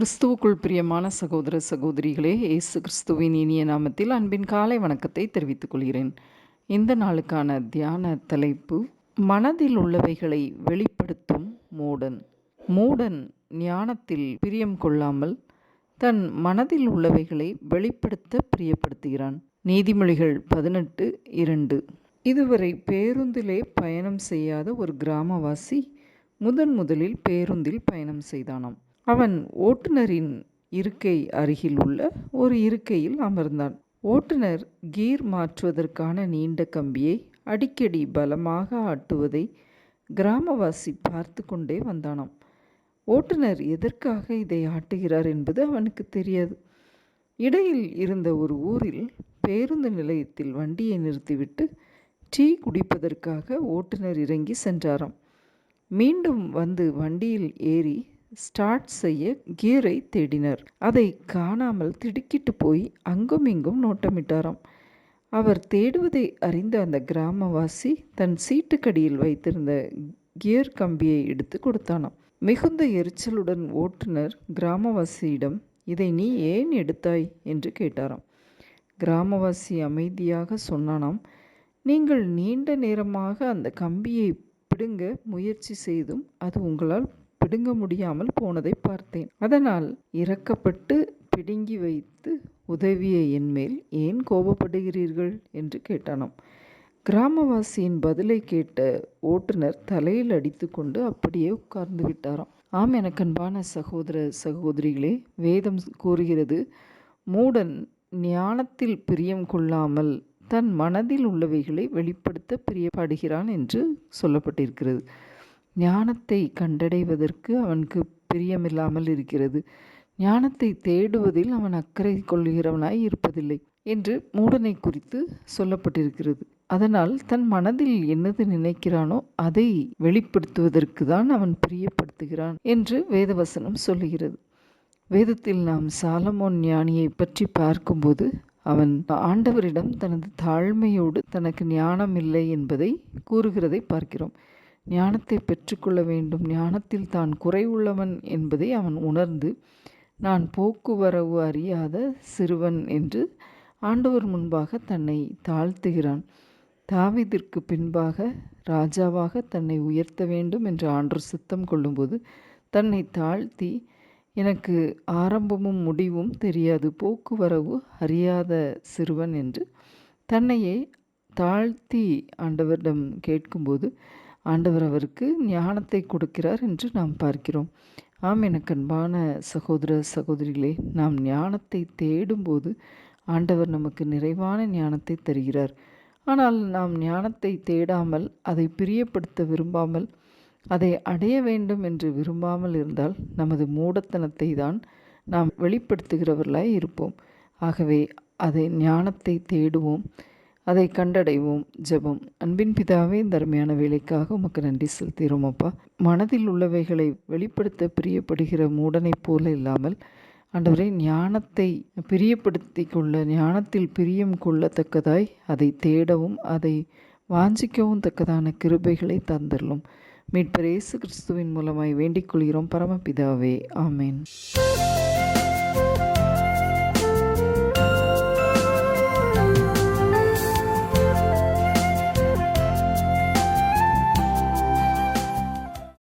கிறிஸ்துவுக்குள் பிரியமான சகோதர சகோதரிகளே இயேசு கிறிஸ்துவின் இனிய நாமத்தில் அன்பின் காலை வணக்கத்தை தெரிவித்துக் கொள்கிறேன். இந்த நாளுக்கான தியான தலைப்பு மனதில் உள்ளவைகளை வெளிப்படுத்தும் மூடன். மூடன் ஞானத்தில் பிரியம் கொள்ளாமல் தன் மனதில் உள்ளவைகளை வெளிப்படுத்த பிரியப்படுத்துகிறான். நீதிமொழிகள் பதினெட்டு இரண்டு. இதுவரை பேருந்திலே பயணம் செய்யாத ஒரு கிராமவாசி முதன் முதலில் பேருந்தில் பயணம் செய்தானாம். அவன் ஓட்டுநரின் இருக்கை அருகில் உள்ள ஒரு இருக்கையில் அமர்ந்தான். ஓட்டுநர் கீர் மாற்றுவதற்கான நீண்ட கம்பியை அடிக்கடி பலமாக ஆட்டுவதை கிராமவாசி பார்த்து கொண்டே வந்தானாம். ஓட்டுநர் எதற்காக இதை ஆட்டுகிறார் என்பது அவனுக்கு தெரியாது. இடையில் இருந்த ஒரு ஊரில் பேருந்து நிலையத்தில் வண்டியை நிறுத்திவிட்டு டீ குடிப்பதற்காக ஓட்டுநர் இறங்கி சென்றாராம். மீண்டும் வந்து வண்டியில் ஏறி ஸ்டார்ட் செய்ய கியரை தேடினர். அதை காணாமல் திடுக்கிட்டு போய் அங்கும் இங்கும் நோட்டமிட்டாராம். அவர் தேடுவதை அறிந்த அந்த கிராமவாசி தன் சீட்டுக்கடியில் வைத்திருந்த கியர் கம்பியை எடுத்து கொடுத்தானாம். மிகுந்த எரிச்சலுடன் ஓட்டுநர் கிராமவாசியிடம் இதை நீ ஏன் எடுத்தாய்? என்று கேட்டாராம். கிராமவாசி அமைதியாக சொன்னானாம் நீங்கள் நீண்ட நேரமாக அந்த கம்பியை பிடுங்க முயற்சி செய்தும் அது உங்களால் நடுங்க முடியாமல் போனதை பார்த்தேன். அதனால் இறக்கப்பட்டு பிடுங்கி வைத்து உதவிய என்மேல் ஏன் கோபப்படுகிறீர்கள்? என்று கேட்டானாம். கிராமவாசியின் பதிலை கேட்ட ஓட்டுநர் தலையில் அடித்து கொண்டு அப்படியே உட்கார்ந்து விட்டாராம். ஆம் எனக்கன்பான சகோதர சகோதரிகளே வேதம் கூறுகிறது. மூடன் ஞானத்தில் பிரியம் கொள்ளாமல் தன் மனதில் உள்ளவைகளை வெளிப்படுத்த பிரியப்படுகிறான் என்று சொல்லப்பட்டிருக்கிறது. ஞானத்தை கண்டடைவதற்கு அவனுக்கு பிரியமில்லாமல் இருக்கிறது. ஞானத்தை தேடுவதில் அவன் அக்கறை கொள்கிறவனாய் இருப்பதில்லை என்று மூடனை குறித்து சொல்லப்பட்டிருக்கிறது. அதனால் தன் மனதில் என்னது நினைக்கிறானோ அதை வெளிப்படுத்துவதற்கு தான் அவன் பிரியப்படுத்துகிறான் என்று வேதவசனம் சொல்லுகிறது. வேதத்தில் நாம் சாலமோன் ஞானியை பற்றி பார்க்கும்போது அவன் ஆண்டவரிடம் தனது தாழ்மையோடு தனக்கு ஞானம் இல்லை என்பதை கூறுகிறதை பார்க்கிறோம். ஞானத்தை பெற்றுக்கொள்ள வேண்டும். ஞானத்தில் தான் குறைவுள்ளவன் என்பதை அவன் உணர்ந்து நான் போக்குவரவு அறியாத சிறுவன் என்று ஆண்டவர் முன்பாக தன்னை தாழ்த்துகிறான். தாவிதிற்கு பின்பாக ராஜாவாக தன்னை உயர்த்த வேண்டும் என்று ஆண்டு சித்தம் கொள்ளும்போது தன்னை தாழ்த்தி எனக்கு ஆரம்பமும் முடிவும் தெரியாது. போக்குவரவு அறியாத சிறுவன் என்று தன்னையே தாழ்த்தி ஆண்டவரிடம் கேட்கும்போது ஆண்டவர் அவருக்கு ஞானத்தை கொடுக்கிறார் என்று நாம் பார்க்கிறோம். ஆம் எனக்கு அன்பான சகோதர சகோதரிகளே நாம் ஞானத்தை தேடும்போது ஆண்டவர் நமக்கு நிறைவான ஞானத்தை தருகிறார். ஆனால் நாம் ஞானத்தை தேடாமல் அதை பிரியப்படுத்த விரும்பாமல் அதை அடைய வேண்டும் என்று விரும்பாமல் இருந்தால் நமது மூடத்தனத்தை தான் நாம் வெளிப்படுத்துகிறவர்களாய் இருப்போம். ஆகவே அதை ஞானத்தை தேடுவோம். அதை கண்டடைவோம். ஜெபம். அன்பின் பிதாவே இந்த அருமையான வேலைக்காக உமக்கு நன்றி செலுத்துகிறோம் அப்பா. மனதில் உள்ளவைகளை வெளிப்படுத்த பிரியப்படுகிற மூடனைப் போல இல்லாமல் ஆண்டவரை ஞானத்தை பிரியப்படுத்தி கொள்ள ஞானத்தில் பிரியம் கொள்ளத்தக்கதாய் அதை தேடவும் அதை வாஞ்சிக்கவும் தக்கதான கிருபைகளை தந்துள்ளோம் மீட்பர் இயேசு கிறிஸ்துவின் மூலமாய் வேண்டிக் கொள்கிறோம். பரமபிதாவே ஆமேன்.